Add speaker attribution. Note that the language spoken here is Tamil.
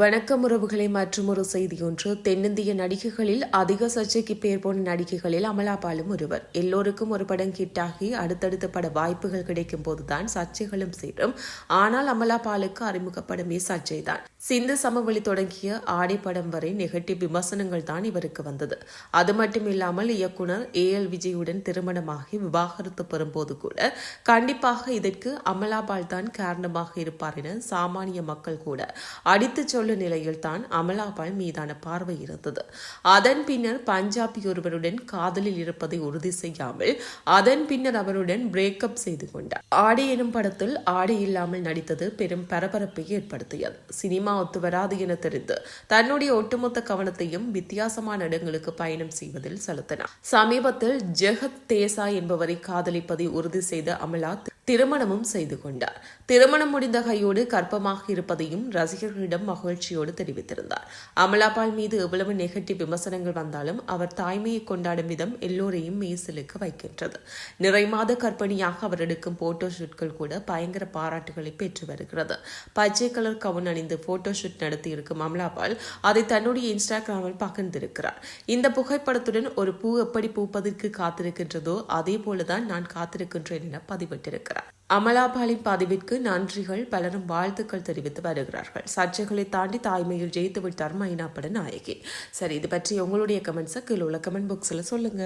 Speaker 1: வணக்கம் உறவுகளை மற்றும் ஒரு செய்தி ஒன்று. தென்னிந்திய நடிகைகளில் அதிக சர்ச்சைக்கு பேர் போன நடிகைகளில் அமலாபாலும் ஒருவர். எல்லோருக்கும் ஒரு படம் ஹிட்டாகி அடுத்தடுத்த பட வாய்ப்புகள் கிடைக்கும் போதுதான் சர்ச்சைகளும் சேரும். ஆனால் அமலாபாலுக்கு அறிமுகப்படமே சர்ச்சை தான் சிந்து சமவெளி தொடங்கிய ஆடை படம் வரை நெகட்டிவ் விமர்சனங்கள் தான் இவருக்கு வந்தது. அது மட்டும் இல்லாமல் இயக்குனர் ஏ எல் விஜயுடன் திருமணமாகி விவாகரத்து பெறும்போது கூட கண்டிப்பாக இதற்கு அமலாபால் தான் காரணமாக இருப்பார் என சாமானிய மக்கள் கூட அடித்துச் சொல்ல நிலையில் நிலையில்தான் அமலாபால் மீதான பார்வை இருந்தது. அதன் பின்னர் பஞ்சாபி ஒருவருடன் காதலில் இருப்பதை உறுதி செய்யாமல் அதன் பின்னர் அவருடன் பிரேக்கப் செய்து கொண்டார். ஆடி எனும் படத்தில் ஆடி இல்லாமல் நடித்தது பெரும் பரபரப்பை ஏற்படுத்தியது. சினிமா ஒத்து வராது என தெரிந்து தன்னுடைய ஒட்டுமொத்த கவனத்தையும் வித்தியாசமான இடங்களுக்கு பயணம் செய்வதில் செலுத்தினார். சமீபத்தில் ஜெகத் தேசா என்பவரை காதலிப்பதை உறுதி செய்த அமலா திருமணமும் செய்து கொண்டார். திருமணம் முடிந்த கையோடு கர்ப்பமாக இருப்பதையும் ரசிகர்களிடம் மகிழ்ச்சியோடு தெரிவித்திருந்தார். அமலாபால் மீது எவ்வளவு நெகட்டிவ் விமர்சனங்கள் வந்தாலும் அவர் தாய்மையை கொண்டாடும் விதம் எல்லோரையும் மேசலுக்கு வைக்கின்றது. நிறைமாத கர்ப்பிணியாக அவர் எடுக்கும் போட்டோ ஷூட்கள் கூட பயங்கர பாராட்டுகளை பெற்று வருகிறது. பச்சை கலர் கவுன் அணிந்து போட்டோ ஷூட் நடத்தி இருக்கும் அமலாபால் அதை தன்னுடைய இன்ஸ்டாகிராமில் பகிர்ந்திருக்கிறார். இந்த புகைப்படத்துடன் ஒரு பூ எப்படி பூப்பதற்கு காத்திருக்கின்றதோ அதே போலதான் நான் காத்திருக்கின்றேன் என பதிவிட்டிருக்கிறார். அமலாபாலின் பதிவிற்கு நன்றிகள். பலரும் வாழ்த்துக்கள் தெரிவித்து வருகிறார்கள். சர்ச்சைகளை தாண்டி தாய்மையில் ஜெயித்து விட்டார் மைனா பட நாயகி. சரி இது பற்றி உங்களுடைய கமெண்ட்ஸை கீழே உள்ள கமெண்ட் பாக்ஸில் சொல்லுங்க.